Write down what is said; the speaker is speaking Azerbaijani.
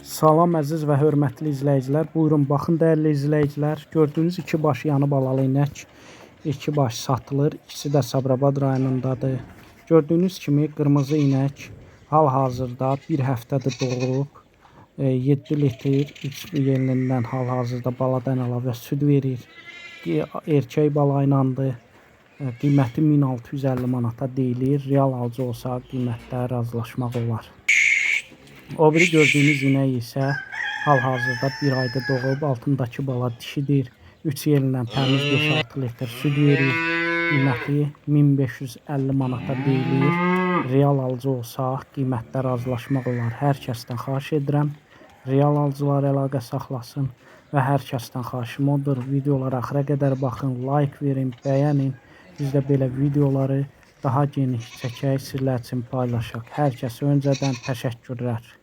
Salam əziz və hörmətli izləyicilər. Buyurun baxın dəyərli izləyicilər. Gördüyünüz iki baş yanı balalı inək. İki baş satılır. İkisi də Sabirabad rayonundadır. Gördüyünüz kimi qırmızı inək hal-hazırda bir həftədir doğulub. E, 7 litr iç yenindən hal-hazırda baladan əlavə süd verir. E, Erkək bala ilandır. E, Qiyməti 1650 manata deyilir. Real alıcı olsa qiymətdə razılaşmaq olar. O biri gördüyünüz inək isə hal-hazırda bir ayda doğub, altındakı bala dişidir. 3 yelindən təmiz 5-6 litr süd verir. Qiyməti 1550 manata deyilir. Real alıcı olsaq qiymətdə razılaşmaq olar. Hər kəsdən xahiş edirəm, real alıcılar əlaqə saxlasın və hər kəsdən xahişim odur, videolara axıra qədər baxın, like verin, bəyənin. Biz də belə videoları daha geniş çəkək, sizlər üçün paylaşaq. Hər kəsə öncədən təşəkkürlər.